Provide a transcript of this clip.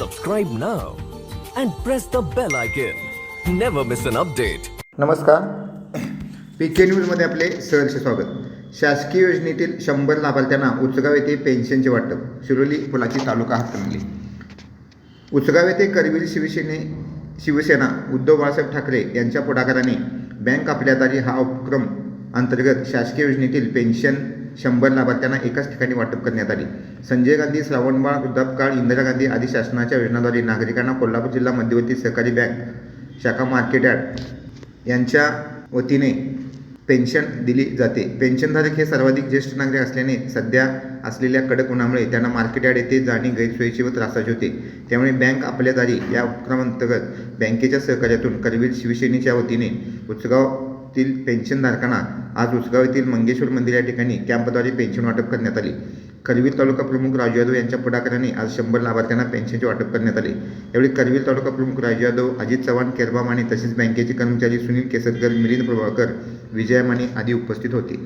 subscribe now and press the bell icon. Never miss an update. नमस्कार P K न्यूजमध्ये आपले सहर्ष स्वागत शासकीय योजनेतील शंभर लाभार्थ्यांना उचगाव येथे पेन्शनचे वाटप शिरोली फुलाची तालुका हातकणंगले उचगाव येथे करवीर शिवसेने शिवसेना उद्धव बाळासाहेब ठाकरे यांच्या पुढाकाराने बँक आपल्या दारी हा उपक्रम अंतर्गत शासकीय योजनेतील पेन्शन शंभर लाभार्थ्यांना एकाच ठिकाणी वाटप करण्यात आली. संजय गांधी श्रावणबाळ वृद्धापकाळ इंदिरा गांधी आदी शासनाच्या योजनाद्वारे नागरिकांना कोल्हापूर जिल्हा मध्यवर्ती सहकारी बँक शाखा मार्केट यार्ड यांच्या वतीने पेन्शन दिली जाते. पेन्शनधारक हे सर्वाधिक ज्येष्ठ नागरिक असल्याने सध्या असलेल्या कडक उन्हामुळे त्यांना मार्केट यार्ड येथे जाणे गैरसोयीचे व त्रासाचे होते. त्यामुळे बँक आपल्या दारी या उपक्रमांतर्गत बँकेच्या सहकार्यातून करवीर शिवसेनेच्या वतीने उचगावतील पेन्शनधारकांना आज उसगाव येथील मंगेश्वर मंदिर या ठिकाणी कॅम्पद्वारे पेन्शन वाटप करण्यात आले. करवीर तालुका प्रमुख राजू यादव यांच्या पुढाकाराने आज शंभर लाभार्थ्यांना पेन्शनचे वाटप करण्यात आले. यावेळी करवीर तालुका प्रमुख राजू यादव अजित चव्हाण केरबा माने तसेच बँकेचे कर्मचारी सुनील केसरकर मिलिंद प्रभाकर विजया माने आदी उपस्थित होते.